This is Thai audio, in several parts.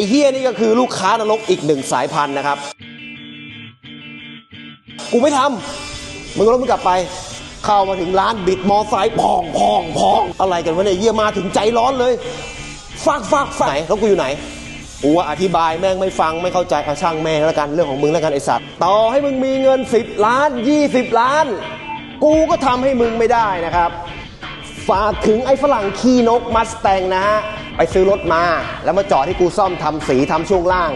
อ้เฮียนี่ก็คือลูกค้านรกอีกหนึ่งสายพันธุ์นะครับ กูไม่ทำมึงก็ต้องมึงกลับไป เข้ามาถึงร้านบิดมอไซค์พองพองพองอะไรกันวะเนี่ยเยี่ยมาถึงใจร้อนเลยฟักฟักฟักไหนแล้วกูอยู่ไหนกูว่าอธิบายแม่งไม่ฟังไม่เข้าใจเอาช่างแม่งแล้วกันเรื่องของมึงแล้วกันไอสัตว์ต่อให้มึงมีเงิน 10 ล้าน 20 ล้าน กูก็ทำให้มึงไม่ได้นะครับ ฝากถึงไอ้ฝรั่งขี้นกมัสแตงนะฮะ ไปซื้อรถมา แล้วมาจอดให้กูซ่อมทำสีทำช่วงล่าง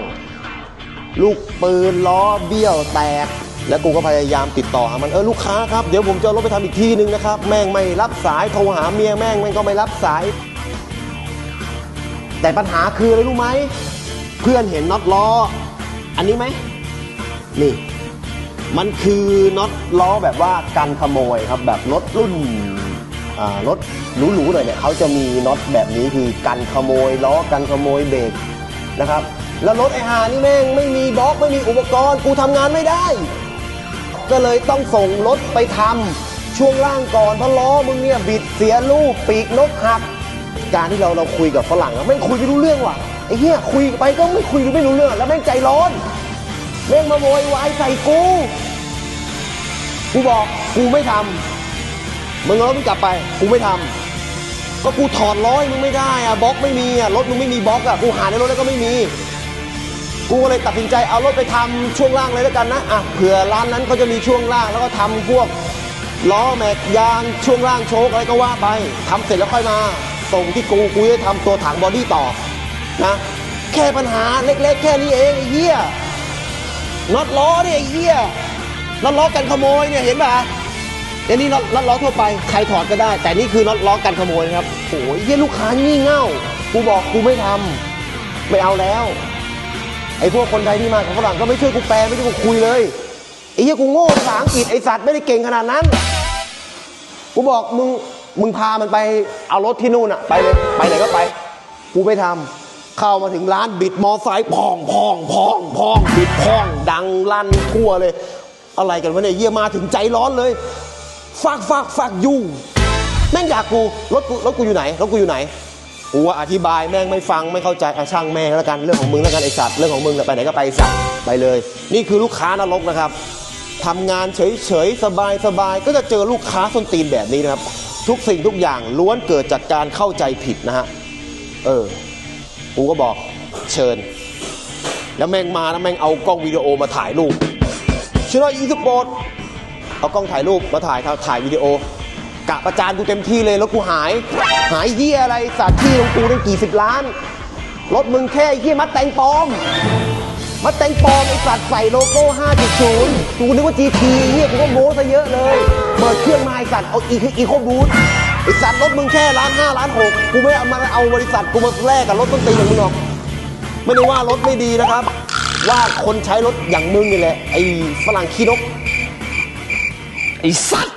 ลูกปืนล้อเบี้ยวแตก แล้วกูก็พยายามติดต่อหามันเออลูกค้าครับเดี๋ยวผมจะรถไปทำอีกที่หนึ่งนะครับ แม่งไม่รับสายโทรหาเมียแม่งแม่งก็ไม่รับสาย แต่ปัญหาคืออะไรรู้ไหมเพื่อนเห็นน็อตล้อ อันนี้ไหมนี่มันคือน็อตล้อแบบว่ากันขโมยครับแบบรถรุ่น รถหรูๆหน่อยเนี่ยเขาจะมีน็อตแบบนี้คือกันขโมยล้อกันขโมยเบรกนะครับแล้วรถไอหานี่แม่งไม่มีบล็อกไม่มีอุปกรณ์กูทำงานไม่ได้ ก็เลยต้องส่งรถไปทำช่วงล่างก่อนเพราะล้อมึงเนี่ยบิดเสียลูกปีกนกหัก การที่เราเราคุยกับฝรั่งอะไม่คุยไม่รู้เรื่องว่ะไอ้เหี้ยคุยไปก็ไม่คุยไม่รู้เรื่อง แล้วแม่งใจร้อนแม่งมาโวยวายใส่กูกูบอกกูไม่ทำ มึงเอารถมึงกลับไปกูไม่ทำก็กูถอดล้อให้มึงไม่ได้อะบล็อกไม่มีอะรถมึงไม่มีบล็อกอะกูหาในรถแล้วก็ไม่มี กูก็เลยตัดสินใจเอารถไปทำช่วงล่างเลยแล้วกันนะอะเผื่อร้านนั้นเขาจะมีช่วงล่างแล้วก็ทำพวกล้อแม็กยางช่วงล่างโชคอะไรก็ว่าไปทำเสร็จแล้วค่อยมา ส่งที่กูกูจะทำตัวถังบอดี้ต่อนะแค่ปัญหาเล็กๆ แค่นี้เองไอ้เหี้ย น็อตล้อเนี่ยไอ้เหี้ยน็อตล้อกันขโมยเนี่ยเห็นป่ะ อันนี้น็อตน็อตล้อทั่วไปใครถอดก็ได้ แต่นี่คือน็อตล้อกันขโมยนะครับโอ้ยเหี้ยลูกค้างี่เง่ากูบอกกูไม่ทำไม่เอาแล้วไอ้พวกคนไทยที่มากับฝรั่งก็ไม่ช่วยกูแปลไม่ช่วยกูคุยเลยไอ้เหี้ยกูโง่ภาษาอังกฤษไอ้สัตว์ไม่ได้เก่งขนาดนั้นกูบอกมึงมึงพามันไปเอารถที่นู่นอะไปเลยไปไหนก็ไป กูไม่ทำเข้ามาถึงร้านบิดมอไซค์พองพองพองพองบิดพอง ดังลั่นทั่วเลย อะไรกันวะเนี่ยเยี่ยมาถึงใจร้อนเลย ฟักฟักฟักยูแม่งอยากกูรถกูรถกูอยู่ไหนรถกูอยู่ไหนกูว่าอธิบายแม่งไม่ฟังไม่เข้าใจอช่างแม่งแล้วกันเรื่องของมึงแล้วกันไอสัตว์เรื่องของมึงน่ะไปไหนก็ไปไอสัตว์ไปเลย นี่คือลูกค้านรกนะครับทำงานเฉยๆสบายๆก็จะเจอลูกค้าส้นตีนแบบนี้นะครับ ทุกสิ่งทุกอย่างล้วนเกิดจากการเข้าใจผิดนะฮะเออกูก็บอกเชิญ แล้วแม่งมาแล้วแม่งเอากล้องวิดีโอมาถ่ายรูปชื่อว่าอีสปอร์ต เอากล้องถ่ายรูปมาถ่ายถ่ายวิดีโอกะประจานกูเต็มที่เลยแล้วกูหาย หายเยี่ยอะไรสัตว์ที่ลงกูได้กี่สิบล้านรถมึงแค่เยี่ยมัดแตงปลอมมัดแตงปลอมไอสัตว์ใส่โลโก้ 5.0 กูนึกว่า GT เฮียกูก็โม้ซะเยอะเลย เปิดเครื่องมาไอสัตว์เอาอีอีโคบูทไอสัตว์รถมึงแค่ล้านห้าล้านหกกูไม่เอามาเอาบริษัทกูมาแลกกับรถต้นตีนอย่างมึงหรอกไม่ได้ว่ารถไม่ดีนะครับ ว่าคนใช้รถอย่างมึงนี่แหละไอ้ฝรั่งขี้นก ไอ้สัตว์